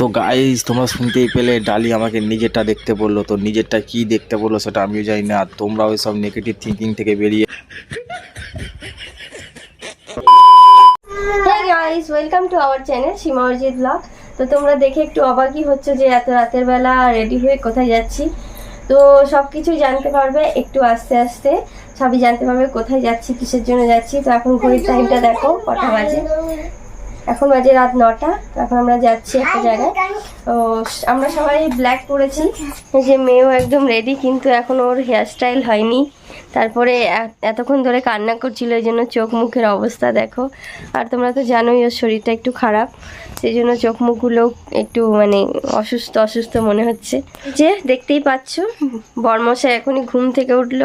তো গাইজ তোমরা শুনতেই পেলে ডালি আমাকে নিজেরটা দেখতে বলল। তো নিজেরটা কি দেখতে বলল সেটা আমিও জানি না। আর তোমরা ওই সব নেগেটিভ থিঙ্কিং থেকে বেরিয়ে hey guys welcome to our channel Seema Arijit blog তো তোমরা দেখে একটু অবাকই হচ্ছে যে এত রাতের বেলা রেডি হয়ে কোথায় যাচ্ছি। তো সব কিছুই জানতে পারবে একটু আস্তে আস্তে। সবই জানতে পারবে কোথায় যাচ্ছি, কিসের জন্য যাচ্ছি। তো এখন ঘড়ির টাইমটা দেখো, কটা বাজে। এখন বাজে রাত নটা এখন আমরা যাচ্ছি একটা জায়গায়। তো আমরা সবাই ব্ল্যাক পরেছি যে মেয়েও একদম রেডি কিন্তু এখন ওর হেয়ারস্টাইল হয়নি। তারপরে এতক্ষণ ধরে কান্না করছিল এই জন্য চোখ মুখের অবস্থা দেখো। আর তোমরা তো জানোই ওর শরীরটা একটু খারাপ সেই জন্য চোখ মুখগুলো একটু মানে অসুস্থ অসুস্থ মনে হচ্ছে। যে দেখতেই পাচ্ছ বর্মশা এখনই ঘুম থেকে উঠল।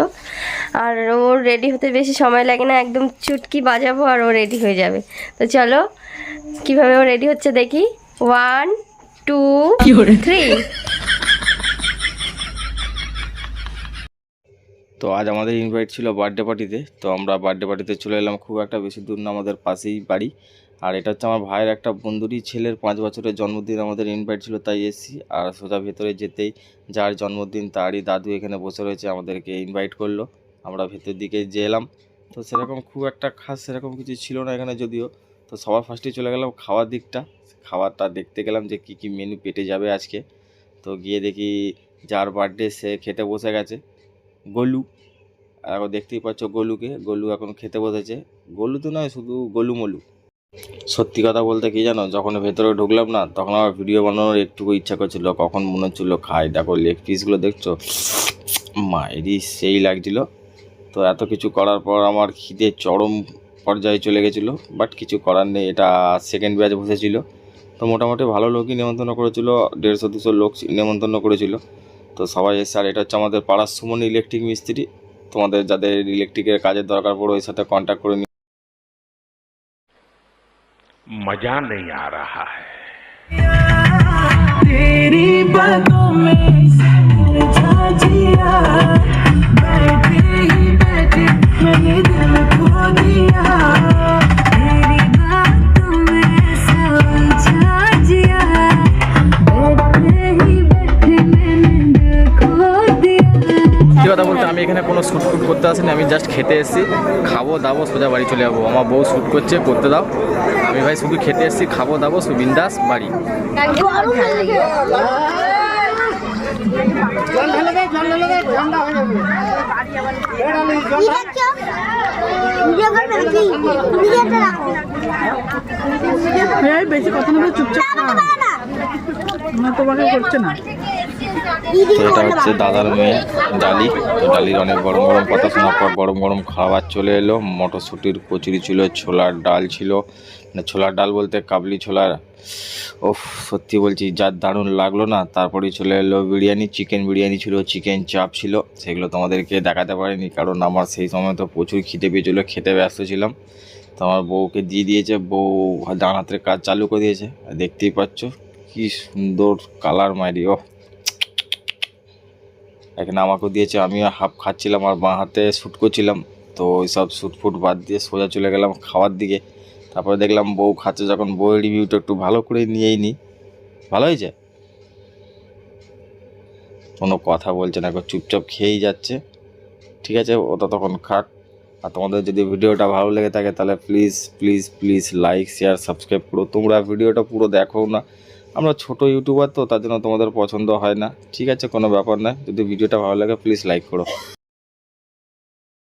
আর ওর রেডি হতে বেশি সময় লাগে না একদম চুটকি বাজাবো আর ও রেডি হয়ে যাবে। তো চলো কীভাবে ও রেডি হচ্ছে দেখি। ওয়ান টু থ্রি তো আজ আমাদের ইনভাইট ছিল বার্থডে পার্টিতে তো আমরা বার্থডে পার্টিতে চলে এলাম খুব একটা বেশি দূর না, আমাদের পাশেই বাড়ি। আর এটা হচ্ছে আমার ভাইয়ের একটা বন্ধুরই ছেলের পাঁচ বছরের জন্মদিন, আমাদের ইনভাইট ছিল তাই এসেছি। আর সোজা ভেতরে যেতেই যার জন্মদিন, তারই দাদু এখানে বসে রয়েছে, আমাদেরকে ইনভাইট করল। আমরা ভেতর দিকে যে এলাম, তো সেরকম খুব একটা খাস সেরকম কিছু ছিল না এখানে যদিও। তো সবার ফার্স্টে চলে গেলাম খাওয়ার দিকটা। খাবারটা দেখতে গেলাম যে কী কী মেনু পেটে যাবে আজকে। তো গিয়ে দেখি যার বার্থডে সে খেতে বসে গেছে। গলু। আর দেখতেই পাচ্ছ গলুকে, গলু এখন খেতে বসেছে। গলু তো নয়, শুধু গলু মলু। সত্যি কথা বলতে কি জানো, যখন ভেতরে ঢুকলাম না, তখন আমার ভিডিও বানানোর একটুকু ইচ্ছা করছিল, কখন মনে হচ্ছিল, খাই, দেখো লেগ পিসগুলো দেখছ? মায়েরই সেই লাগছিল। তো এত কিছু করার পর আমার খিদে চরম পর্যায়ে চলে গেছিল বাট কিছু করার নেই, এটা সেকেন্ড ব্যাচ বসেছিল। তো মোটামুটি ভালো লোকই নেমন্তন্ন করেছিল, দেড়শো, দুশো লোক নেমন্তন্ন করেছিল। তো সবাই এসে আর এটা হচ্ছে আমাদের পাড়ার সুমন ইলেকট্রিক মিস্ত্রি তোমাদের যাদের ইলেকট্রিকের কাজের দরকার পড়ে ওই সাথে কন্ট্যাক্ট করে নিও मजा नहीं आ रहा है तेरी बातों में এখানে কোনো শ্যুট ফুট করতে আসেনি আমি জাস্ট খেতে এসেছি খাব দাবো সোজা বাড়ি চলে যাব। আমার বউ শ্যুট করছে করতে দাও। আমি ভাই শুধু খেতে এসেছি খাব দাবো শুধু বিন্দাস বাড়ি। হয়ে বেশি কথা না চুপচাপ না তোমাকে করছে না। এটা হচ্ছে দাদার মেয়ে ডালি। তো ডালির অনেক গরম গরম কথা শোনার পর গরম গরম খাবার চলে এলো। মটরশুঁটির কচুরি ছিল, ছোলার ডাল ছিল। মানে ছোলার ডাল বলতে কাবলি ছোলার ও সত্যি বলছি, যার দারুণ লাগল না, তারপরেই চলে এলো বিরিয়ানি, চিকেন বিরিয়ানি ছিল, চিকেন চাপ ছিল। সেগুলো তোমাদেরকে দেখাতে পারিনি, কারণ আমার সেই সময় তো প্রচুর খিদে পেয়েছিলো, খেতে ব্যস্ত ছিলাম। তো আমার বউকে দিয়ে দিয়েছে, বউ ডান হাতের কাজ চালু করে দিয়েছে, দেখতেই পাচ্ছ, কি সুন্দর কালার মারি ও এখানে আমাকেও দিয়েছে, আমিও হাফ খাচ্ছিলাম আর বাঁ হাতে শ্যুট করছিলাম। তো ওই সব শ্যুট ফুট বাদ দিয়ে সোজা চলে গেলাম খাওয়ার দিকে। তারপরে দেখলাম বউ খাচ্ছে, যখন বউয়ের রিভিউটা একটু ভালো করে নিয়েই নিই ভালো হয়েছে? কোনো কথা বলছে না চুপচাপ খেয়েই যাচ্ছে। ঠিক আছে, ওটা তখন খাক। আর তোমাদের যদি ভিডিওটা ভালো লেগে থাকে, তাহলে please please please like share subscribe করো। তোমরা ভিডিওটা পুরো দেখো না। আমরা ছোট ইউটিউবার তো, তার জন্য তোমাদের পছন্দ হয় না। ঠিক আছে, কোনো ব্যাপার নয়। যদি ভিডিওটা ভালো লাগে প্লিজ লাইক করো।